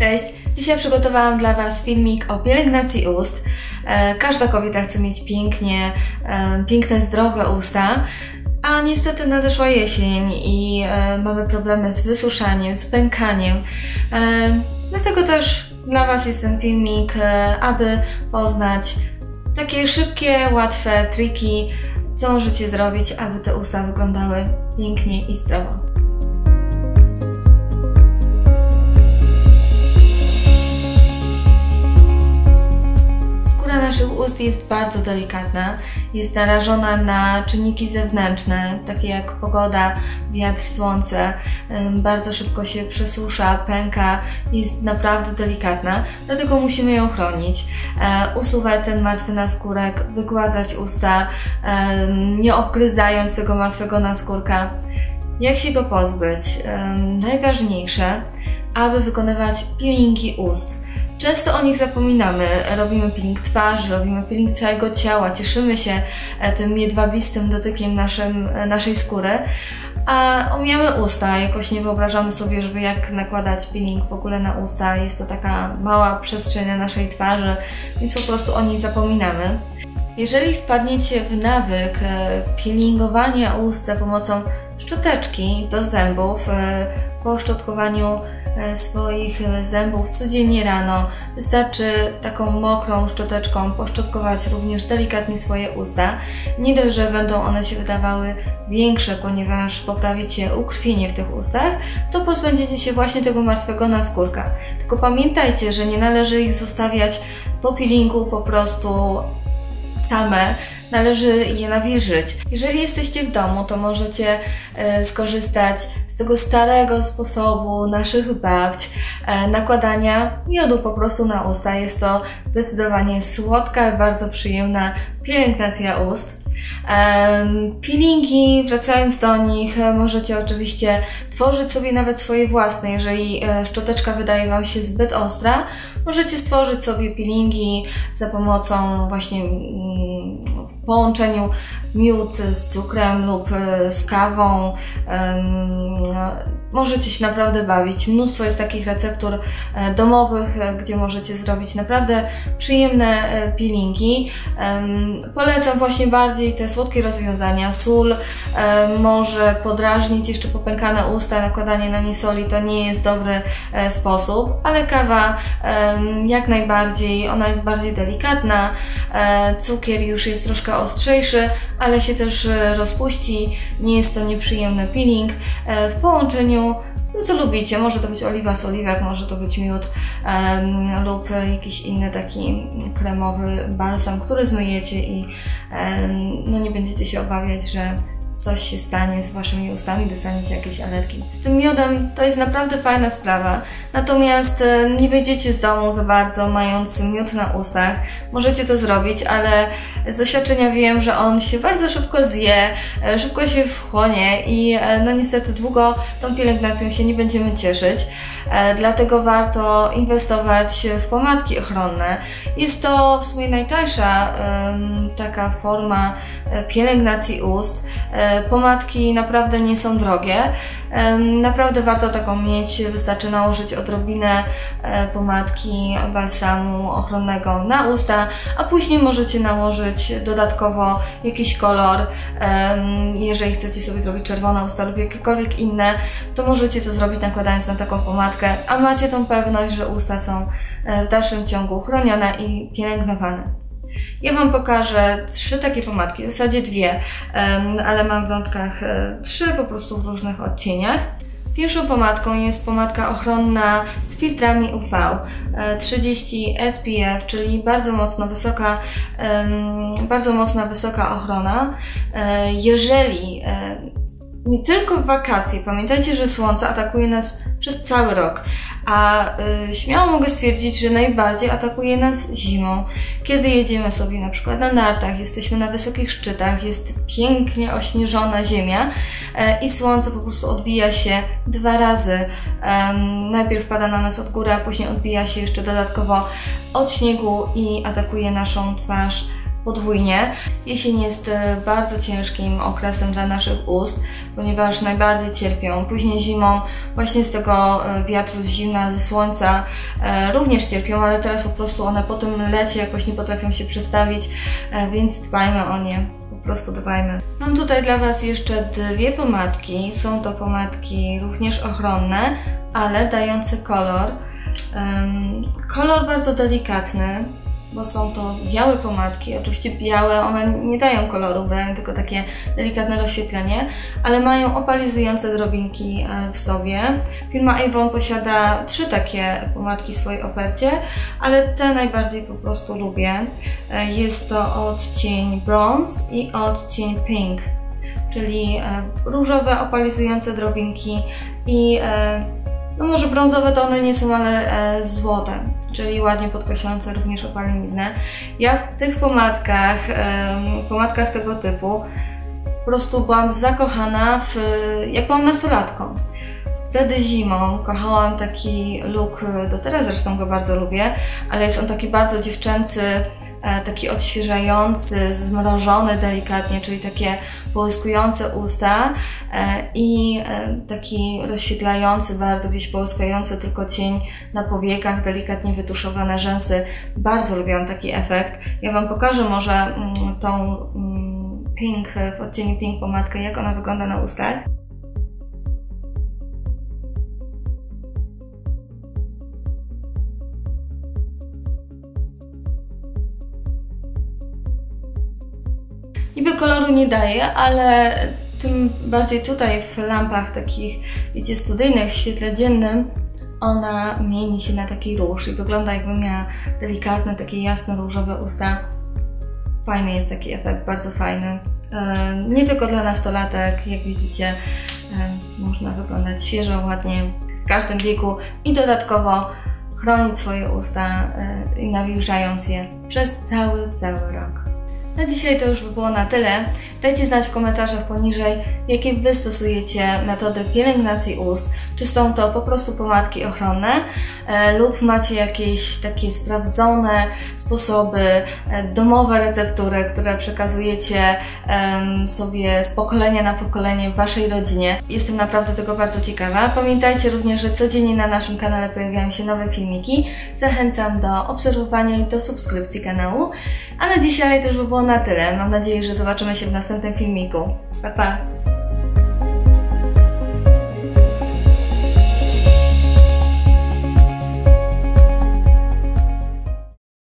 Cześć! Dzisiaj przygotowałam dla Was filmik o pielęgnacji ust. E, każda kobieta chce mieć pięknie, e, piękne, zdrowe usta, a niestety nadeszła jesień i e, mamy problemy z wysuszaniem, z pękaniem. Dlatego też dla Was jest ten filmik, aby poznać takie szybkie, łatwe triki, co możecie zrobić, aby te usta wyglądały pięknie i zdrowo. Ust jest bardzo delikatna, jest narażona na czynniki zewnętrzne, takie jak pogoda, wiatr, słońce, bardzo szybko się przesusza, pęka, jest naprawdę delikatna, dlatego musimy ją chronić, e, usuwać ten martwy naskórek, wygładzać usta, nie obgryzając tego martwego naskórka. Jak się go pozbyć? Najważniejsze, aby wykonywać peelingi ust. Często o nich zapominamy. Robimy peeling twarzy, robimy peeling całego ciała, cieszymy się e, tym jedwabistym dotykiem naszym, e, naszej skóry, a omijamy usta. Jakoś nie wyobrażamy sobie, żeby jak nakładać peeling w ogóle na usta. Jest to taka mała przestrzeń na naszej twarzy, więc po prostu o niej zapominamy. Jeżeli wpadniecie w nawyk e, peelingowania ust za pomocą szczoteczki do zębów, po szczotkowaniu E, swoich e, zębów codziennie rano. Wystarczy taką mokrą szczoteczką poszczotkować również delikatnie swoje usta. Nie dość, że będą one się wydawały większe, ponieważ poprawicie ukrwienie w tych ustach, to pozbędziecie się właśnie tego martwego naskórka. Tylko pamiętajcie, że nie należy ich zostawiać po peelingu po prostu same, należy je nawilżyć. Jeżeli jesteście w domu, to możecie e, skorzystać z tego starego sposobu naszych babć e, nakładania miodu po prostu na usta. Jest to zdecydowanie słodka, bardzo przyjemna pielęgnacja ust. Peelingi, wracając do nich, możecie oczywiście tworzyć sobie nawet swoje własne. Jeżeli e, szczoteczka wydaje Wam się zbyt ostra, możecie stworzyć sobie peelingi za pomocą właśnie mm, w połączeniu miód z cukrem lub e, z kawą. Możecie się naprawdę bawić. Mnóstwo jest takich receptur e, domowych, e, gdzie możecie zrobić naprawdę przyjemne peelingi. Polecam właśnie bardziej te słodkie rozwiązania. Sól może podrażnić jeszcze popękane usta, nakładanie na nie soli to nie jest dobry sposób, ale kawa jak najbardziej, ona jest bardziej delikatna, cukier już jest troszkę ostrzejszy, ale się też e, rozpuści, nie jest to nieprzyjemny peeling. E, w połączeniu z tym, co lubicie, może to być oliwa z oliwek, może to być miód um, lub jakiś inny taki kremowy balsam, który zmyjecie i um, no nie będziecie się obawiać, że coś się stanie z waszymi ustami, dostaniecie jakieś alergii. Z tym miodem to jest naprawdę fajna sprawa, natomiast e, nie wyjdziecie z domu za bardzo mając miód na ustach. Możecie to zrobić, ale z doświadczenia wiem, że on się bardzo szybko zje, e, szybko się wchłonie i e, no niestety długo tą pielęgnacją się nie będziemy cieszyć. Dlatego warto inwestować w pomadki ochronne. Jest to w sumie najtańsza taka forma pielęgnacji ust. Pomadki naprawdę nie są drogie. Naprawdę warto taką mieć. Wystarczy nałożyć odrobinę e, pomadki balsamu ochronnego na usta, a później możecie nałożyć dodatkowo jakiś kolor. Jeżeli chcecie sobie zrobić czerwone usta lub jakiekolwiek inne, to możecie to zrobić nakładając na taką pomadkę, a macie tą pewność, że usta są e, w dalszym ciągu chronione i pielęgnowane. Ja Wam pokażę trzy takie pomadki, w zasadzie dwie, ale mam w rączkach e, trzy po prostu w różnych odcieniach. Pierwszą pomadką jest pomadka ochronna z filtrami UV 30 SPF, czyli bardzo mocno wysoka, bardzo mocna wysoka ochrona. E, jeżeli e, nie tylko w wakacje, pamiętajcie, że słońce atakuje nas przez cały rok, a y, śmiało mogę stwierdzić, że najbardziej atakuje nas zimą. Kiedy jedziemy sobie na przykład na nartach, jesteśmy na wysokich szczytach, jest pięknie ośnieżona ziemia y, i słońce po prostu odbija się dwa razy. Y, najpierw pada na nas od góry, a później odbija się jeszcze dodatkowo od śniegu i atakuje naszą twarz podwójnie. Jesień jest e, bardzo ciężkim okresem dla naszych ust, ponieważ najbardziej cierpią. Później zimą, właśnie z tego e, wiatru, z zimna, ze słońca e, również cierpią, ale teraz po prostu one po tym lecie jakoś nie potrafią się przestawić, więc dbajmy o nie. Po prostu dbajmy. Mam tutaj dla Was jeszcze dwie pomadki. Są to pomadki również ochronne, ale dające kolor. kolor bardzo delikatny, bo są to białe pomadki. Oczywiście białe, one nie dają koloru, dają tylko takie delikatne rozświetlenie, ale mają opalizujące drobinki e, w sobie. Firma Avon posiada trzy takie pomadki w swojej ofercie, ale te najbardziej po prostu lubię. E, jest to odcień bronze i odcień pink, czyli e, różowe opalizujące drobinki i no może brązowe to one nie są, ale złote czyli ładnie podkreślające również opaleniznę. Ja w tych pomadkach, pomadkach tego typu, po prostu byłam zakochana, w, jak byłam nastolatką. Wtedy zimą kochałam taki look, do teraz zresztą go bardzo lubię, ale jest on taki bardzo dziewczęcy, E, taki odświeżający, zmrożony delikatnie, czyli takie połyskujące usta e, i e, taki rozświetlający, bardzo gdzieś połyskający tylko cień na powiekach, delikatnie wytuszowane rzęsy. Bardzo lubiłam taki efekt. Ja Wam pokażę może mm, tą mm, pink, w odcieniu pink pomadkę, jak ona wygląda na ustach. Niby koloru nie daje, ale tym bardziej tutaj w lampach takich, wiecie, studyjnych, w świetle dziennym, ona mieni się na taki róż i wygląda jakby miała delikatne, takie jasne, różowe usta. Fajny jest taki efekt, bardzo fajny. E, nie tylko dla nastolatek, jak widzicie, e, można wyglądać świeżo, ładnie w każdym wieku i dodatkowo chronić swoje usta e, i nawilżając je przez cały, cały rok. Na dzisiaj to już by było na tyle. Dajcie znać w komentarzach poniżej, jakie Wy stosujecie metody pielęgnacji ust. Czy są to po prostu pomadki ochronne e, lub macie jakieś takie sprawdzone sposoby, e, domowe receptury, które przekazujecie e, sobie z pokolenia na pokolenie w Waszej rodzinie. Jestem naprawdę tego bardzo ciekawa. Pamiętajcie również, że codziennie na naszym kanale pojawiają się nowe filmiki. Zachęcam do obserwowania i do subskrypcji kanału. A na dzisiaj to już by było na tyle. Mam nadzieję, że zobaczymy się w następnym filmiku. Pa, pa!